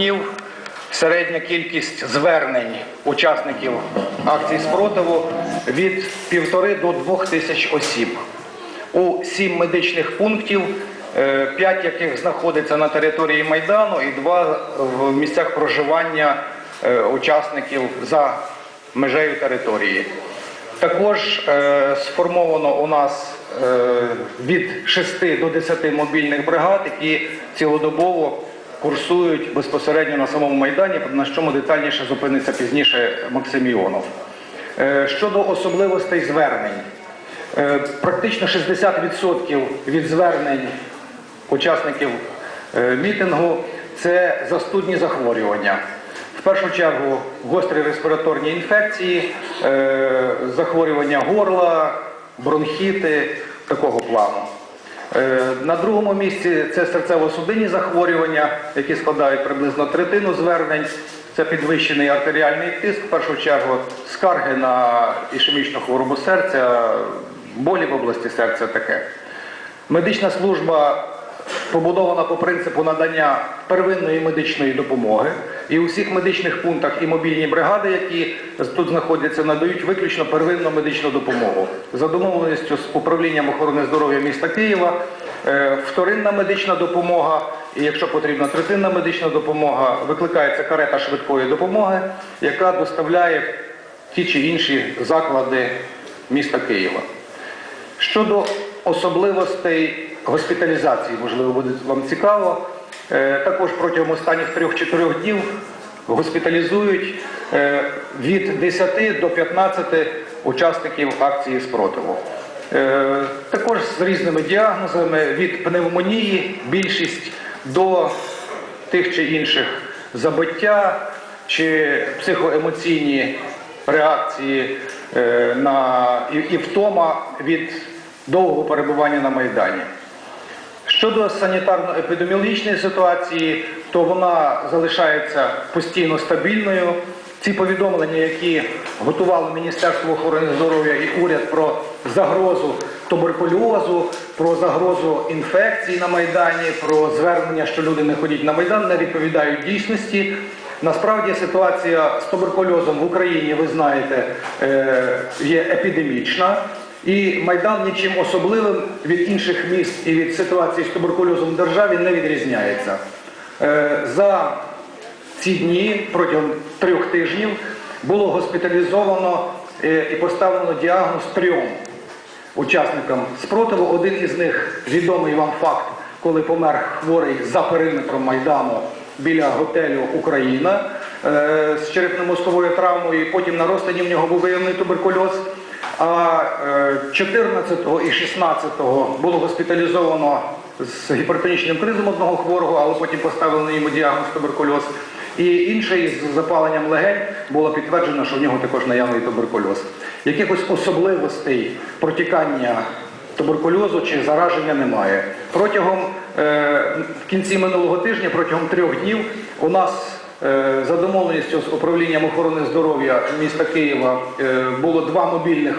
днів середня кількість звернень учасників акції спротиву від півтори до двох тисяч осіб. У сім медичних пунктів, е, п'ять яких знаходяться на території Майдану і два в місцях проживання е, учасників за межею території. Також е, сформовано у нас від 6 до 10 мобільних бригад, які цілодобово курсують безпосередньо на самому майдані, на чому детальніше зупиниться пізніше Максим Іонов. Е, щодо особливостей звернень, е, практично 60% від звернень учасників е, мітингу це застудні захворювання. В першу чергу гострі респіраторні інфекції, захворювання горла, бронхіти такого плану. Е, На другому місці це серцево-судинні захворювання, які складають приблизно третину звернень. Це підвищений артеріальний тиск, в першу чергу, скарги на ішемічну хворобу серця, болі в області серця таке. Медична служба побудована по принципу надання первинної медичної допомоги. І у всіх медичних пунктах і мобільні бригади, які тут знаходяться, надають виключно первинну медичну допомогу. За домовленістю з управлінням охорони здоров'я міста Києва, е, вторинна медична допомога, і якщо потрібна третинна медична допомога, викликається карета швидкої допомоги, яка доставляє ті чи інші заклади міста Києва. Щодо особливостей госпіталізації, можливо, буде вам цікаво. Е, Також протягом останніх 3-4 днів госпіталізують е, від 10 до 15 учасників акції спротиву. Е, Також з різними діагнозами від пневмонії, більшість до тих чи інших забиття чи психоемоційні реакції на, і втома від довгого перебування на Майдані. Щодо санітарно-епідеміологічної ситуації, то вона залишається постійно стабільною. Ці повідомлення, які готували Міністерство охорони здоров'я і уряд про загрозу туберкульозу, про загрозу інфекцій на Майдані, про звернення, що люди не ходять на Майдан, не відповідають дійсності. Насправді ситуація з туберкульозом в Україні, ви знаєте, е, є епідемічна. І Майдан нічим особливим від інших міст і від ситуації з туберкульозом в державі не відрізняється. Е, За ці дні протягом трьох тижнів було госпіталізовано е, і поставлено діагноз трьом учасникам спротиву. Один із них відомий вам факт, коли помер хворий за периметром Майдану біля готелю Україна е, з черепно-мозковою травмою. Потім на розтині в нього був виявлений туберкульоз. А е, 14 і 16 було госпіталізовано з гіпертонічним кризом одного хворого, але потім поставили йому діагноз туберкульоз. І інший з запаленням легень було підтверджено, що в нього також наявний туберкульоз. Якихось особливостей протікання туберкульозу чи зараження немає. Протягом е, в кінці минулого тижня, протягом трьох днів, у нас е, за домовленістю з управлінням охорони здоров'я міста Києва е, було два мобільних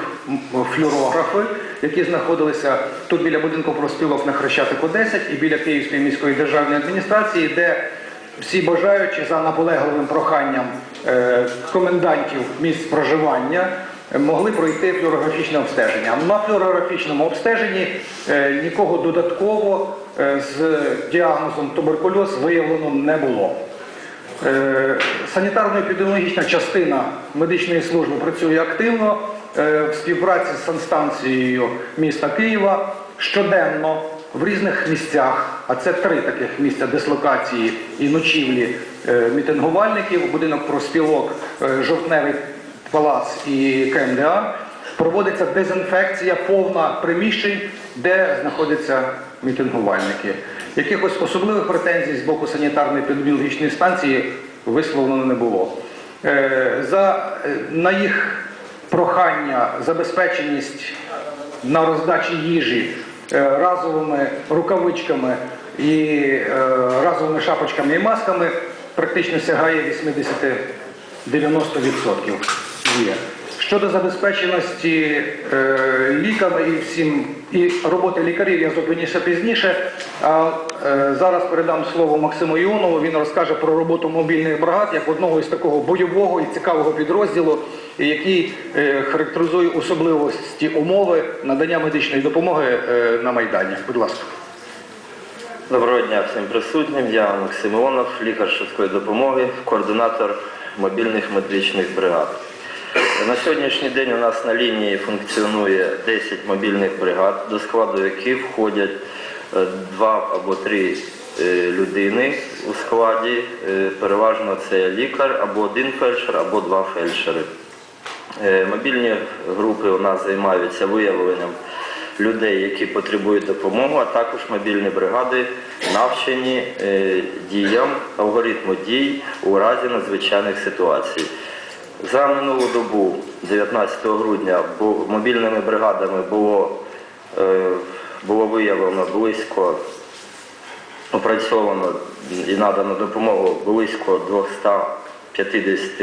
флюорографи, які знаходилися тут біля будинку профспілок на Хрещатику 10 і біля Київської міської державної адміністрації, де всі бажаючі за наполегливим проханням е, комендантів місць проживання е, могли пройти флюорографічне обстеження. На флюорографічному обстеженні е, нікого додатково е, з діагнозом туберкульоз виявлено не було. Е, Санітарно-епідеміологічна частина медичної служби працює активно е, в співпраці з санстанцією міста Києва щоденно в різних місцях, а це три таких місця дислокації і ночівлі е, мітингувальників, будинок профспілок, жовтневий палац і КМДА. Проводиться дезінфекція повна приміщень, де знаходяться мітингувальники. Якихось особливих претензій з боку санітарно-епідеміологічної станції висловлено не було. Е, За е, на їх прохання забезпеченість на роздачі їжі е, разовими рукавичками і разовими шапочками і масками практично сягає 80-90% є. Щодо забезпеченості е, ліками і всім і роботи лікарів, я зупинюся пізніше. А е, зараз передам слово Максиму Іонову. Він розкаже про роботу мобільних бригад як одного із такого бойового і цікавого підрозділу, який е, характеризує особливості умови надання медичної допомоги е, на майдані. Будь ласка. Доброго дня всім присутнім. Я Максим Іонов, лікар швидкої допомоги, координатор мобільних медичних бригад. На сьогоднішній день у нас на лінії функціонує 10 мобільних бригад, до складу яких входять е, два або три е, людини у складі. Е, Переважно це лікар або один фельдшер, або два фельдшери. Е, Мобільні групи у нас займаються виявленням людей, які потребують допомоги, а також мобільні бригади навчені е, діям, алгоритму дій у разі надзвичайних ситуацій. За минулу добу, 19 грудня, мобільними бригадами було, е, було виявлено близько опрацьовано і надано допомогу близько 250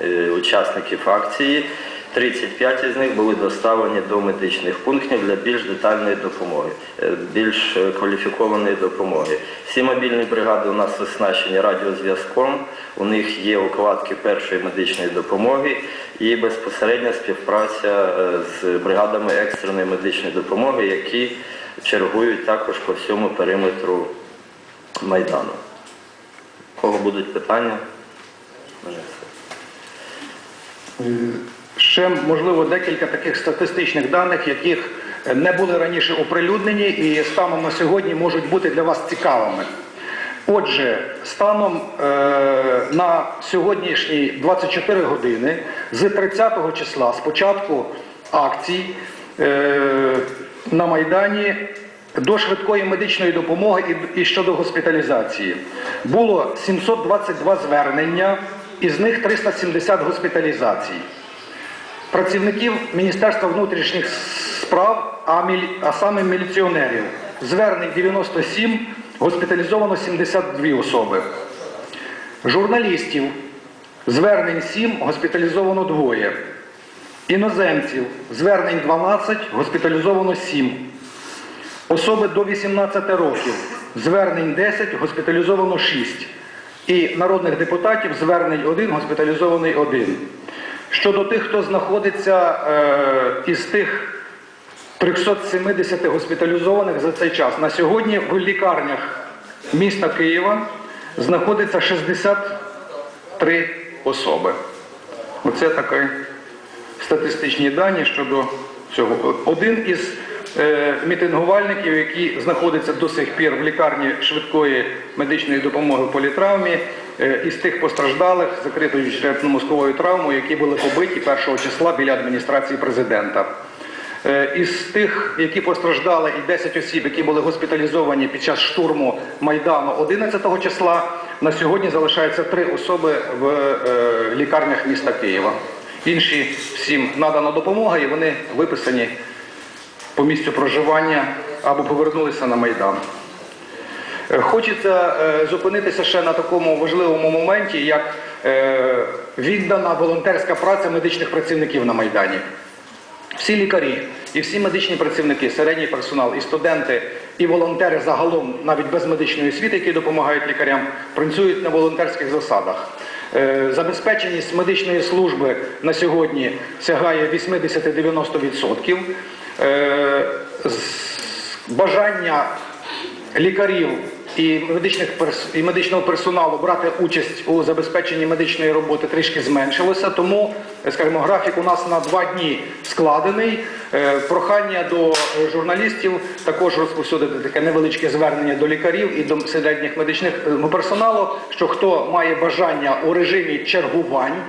е, учасників акції. 35 із них були доставлені до медичних пунктів для більш детальної допомоги, е, більш е, кваліфікованої допомоги. Всі мобільні бригади у нас оснащені радіозв'язком, у них є укладки першої медичної допомоги і безпосередня співпраця е, з бригадами екстреної медичної допомоги, які чергують також по всьому периметру Майдану. У Кого будуть питання? Все. Ще можливо декілька таких статистичних даних, яких не були раніше оприлюднені і станом на сьогодні можуть бути для вас цікавими. Отже, станом е, на сьогоднішні 24 години з 30 числа, з початку акцій е, на Майдані до швидкої медичної допомоги і, і щодо госпіталізації було 722 звернення, із них 370 госпіталізацій. Працівників Міністерства внутрішніх справ, а, мілі- а саме міліціонерів. Звернень 97, госпіталізовано 72 особи. Журналістів звернень 7, госпіталізовано двоє. Іноземців звернень 12, госпіталізовано 7. Особи до 18 років звернень 10, госпіталізовано 6. І народних депутатів звернень 1, госпіталізований 1. Щодо тих, хто знаходиться е, із тих 370 госпіталізованих за цей час, на сьогодні в лікарнях міста Києва знаходиться 63 особи. Оце такі статистичні дані щодо цього. Один із е, мітингувальників, який знаходиться до сих пір в лікарні швидкої медичної допомоги в політравмі, із тих постраждалих закритою черепно-мозковою травмою, які були побиті 1 числа біля адміністрації президента. Е, Із тих, які постраждали, і 10 осіб, які були госпіталізовані під час штурму Майдану 11 числа, на сьогодні залишається три особи в е, лікарнях міста Києва. Інші всім надана допомога, і вони виписані по місцю проживання або повернулися на Майдан. Хочеться е, зупинитися ще на такому важливому моменті, як е, віддана волонтерська праця медичних працівників на Майдані. Всі лікарі і всі медичні працівники, середній персонал, і студенти, і волонтери загалом, навіть без медичної освіти, які допомагають лікарям, працюють на волонтерських засадах. Е, Забезпеченість медичної служби на сьогодні сягає 80-90%. Е, Бажання лікарів і, медичних і медичного персоналу брати участь у забезпеченні медичної роботи трішки зменшилося. Тому, е, скажімо, графік у нас на два дні складений. Е, Прохання до журналістів також розповсюдити таке невеличке звернення до лікарів і до середніх медичних е, персоналу, що хто має бажання у режимі чергувань.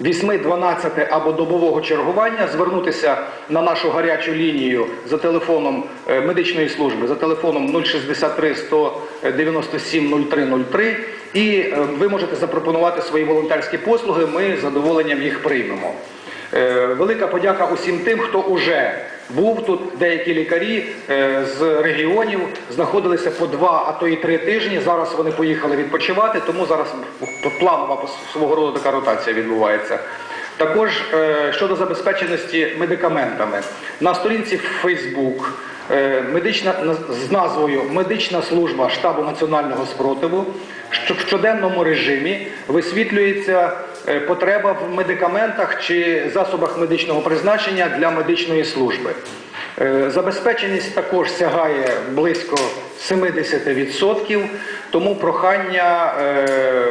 8-12 або добового чергування звернутися на нашу гарячу лінію за телефоном е, медичної служби за телефоном 063 197 0303 і е, ви можете запропонувати свої волонтерські послуги. Ми з задоволенням їх приймемо. Е, Велика подяка усім тим, хто уже був тут. Деякі лікарі е, з регіонів знаходилися по два, а то і три тижні. Зараз вони поїхали відпочивати, тому зараз планова свого роду така ротація відбувається. Також е, щодо забезпеченості медикаментами. На сторінці Facebook е, медична, на- з назвою Медична служба штабу національного спротиву в щоденному режимі висвітлюється потреба в медикаментах чи засобах медичного призначення для медичної служби. Е, Забезпеченість також сягає близько 70%, тому прохання, е,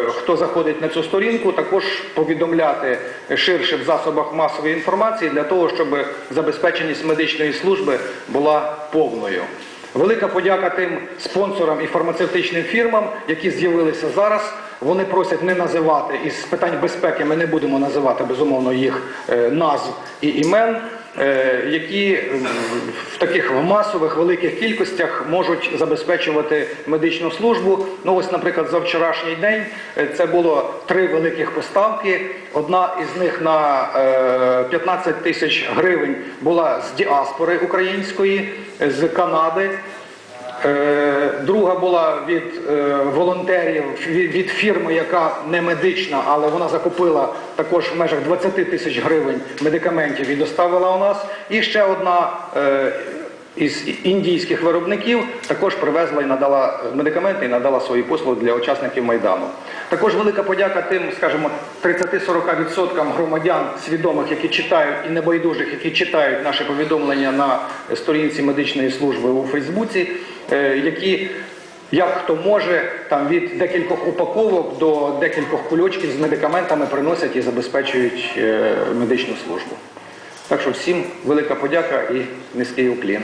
хто заходить на цю сторінку, також повідомляти ширше в засобах масової інформації для того, щоб забезпеченість медичної служби була повною. Велика подяка тим спонсорам і фармацевтичним фірмам, які з'явилися зараз. Вони просять не називати із питань безпеки. Ми не будемо називати безумовно їх е, назв і імен, е, які в таких масових великих кількостях можуть забезпечувати медичну службу. Ну ось, наприклад, за вчорашній день е, це було три великих поставки. Одна із них на е, 15 тисяч гривень була з діаспори української, з Канади. Друга була від е, волонтерів від, від фірми, яка не медична, але вона закупила також в межах 20 тисяч гривень медикаментів і доставила у нас. І ще одна е, із індійських виробників також привезла і надала медикаменти і надала свої послуги для учасників майдану. Також велика подяка тим, скажімо, 30-40% громадян свідомих, які читають і небайдужих, які читають наші повідомлення на сторінці медичної служби у Фейсбуці, е, які як хто може, там від декількох упаковок до декількох кульочків з медикаментами приносять і забезпечують е, медичну службу. Так що всім велика подяка і низький уклін.